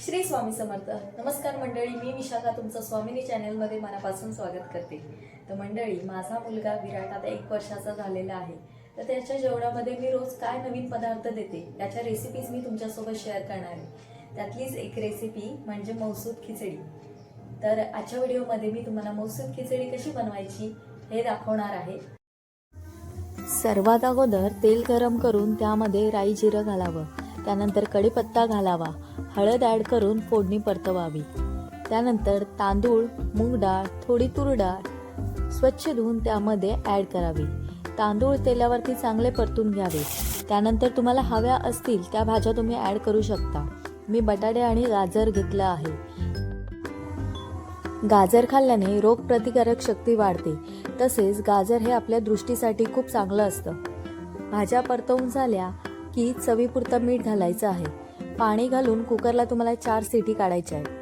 श्री स्वामी समर्थ. नमस्कार मंडळी मी विशाखा तुमचं स्वामिनी चॅनलमध्ये मनापासून स्वागत करते. तर मंडळी माझा मुलगा विराट आता एक वर्षाचा झालेला आहे. तर त्याच्या जेवणामध्ये मी रोज काय नवीन पदार्थ देते याच्या रेसिपीज मी तुमच्यासोबत शेअर करणार आहे. त्यातलीच एक रेसिपी म्हणजे मौसूद खिचडी. तर आजच्या व्हिडिओमध्ये मी तुम्हाला मौसूद खिचडी कशी बनवायची हे दाखवणार आहे. सर्वात अगोदर तेल गरम करून त्यामध्ये राई जिरं घालावं. त्यानंतर कढीपत्ता घालावा हळद ॲड करून फोडणी परतवावी. त्यानंतर तांदूळ मूग डाळ थोडी तूर डाळ स्वच्छ धुवून त्यामध्ये ॲड करावी. तांदूळ तेलावरती चांगले परतून घ्यावे. त्यानंतर तुम्हाला हव्या असतील त्या भाज्या तुम्ही ॲड करू शकता. मी बटाटे आणि गाजर घेतलं आहे. गाजर खाल्ल्याने रोगप्रतिकारक शक्ती वाढते. तसेच गाजर हे आपल्या दृष्टीसाठी खूप चांगलं असतं. भाज्या परतवून झाल्या की चवीपुरतं मीठ घालायचं आहे. पाणी घालून कुकरला तुम्हाला चार सिटी काढायच्या आहेत.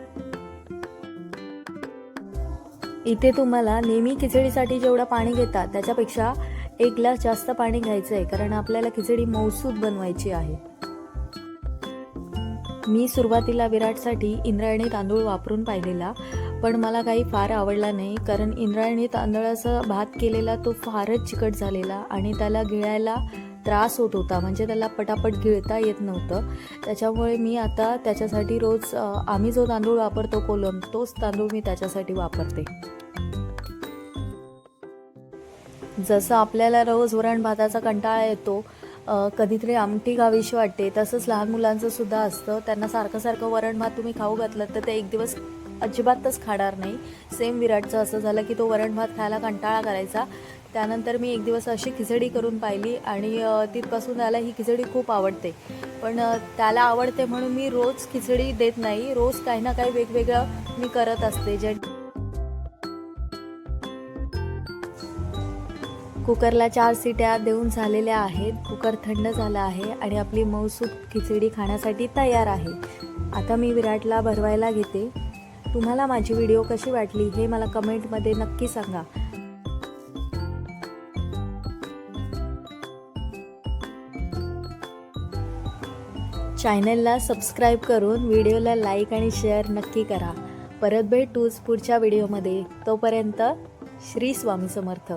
इथे तुम्हाला नेहमी खिचडीसाठी जेवढं पाणी घेता त्याच्यापेक्षा एक ग्लास जास्त पाणी घ्यायचं आहे कारण आपल्याला खिचडी मौसूद बनवायची आहे. मी सुरुवातीला विराटसाठी इंद्रायणी तांदूळ वापरून पाहिलेला पण मला काही फार आवडला नाही कारण इंद्रायणी तांदळाचा भात केलेला तो फारच चिकट झालेला आणि त्याला गिळायला त्रास होत होता. म्हणजे त्याला पटापट गिळता येत नव्हतं. त्याच्यामुळे मी आता त्याच्यासाठी रोज आम्ही जो तांदूळ वापरतो कोलम तोच तांदूळ मी त्याच्यासाठी वापरते. जसं आपल्याला रोज वरण भाताचा कंटाळा येतो कधीतरी आमटी खावीशी वाटते तसंच लहान मुलांचं सुद्धा असतं. त्यांना सारखं सारखं वरण भात तुम्ही खाऊ घातलं तर ते एक दिवस अजिबातच खाणार नाही. सेम विराटचं असं झालं की तो वरण भात खायला कंटाळा करायचा. त्यानंतर मी एक दिवस अशी खिचडी करून पाहिली आणि तिथपासून त्याला ही खिचडी खूप आवडते. पण त्याला आवडते म्हणून मी रोज खिचडी देत नाही. रोज काही ना काही वेगवेगळं मी करत असते. जे कुकरला चार सिट्या देऊन झालेल्या आहेत. कुकर थंड झाला आहे आणि आपली मऊसूप खिचडी खाण्यासाठी तयार आहे. आता मी विराटला भरवायला घेते. तुम्हाला माझी व्हिडिओ कशी वाटली हे मला कमेंटमध्ये नक्की सांगा. चॅनलला सबस्क्राईब करून व्हिडिओला लाईक आणि शेअर नक्की करा. परत भेटूच पुढच्या व्हिडिओमध्ये. तोपर्यंत श्री स्वामी समर्थ.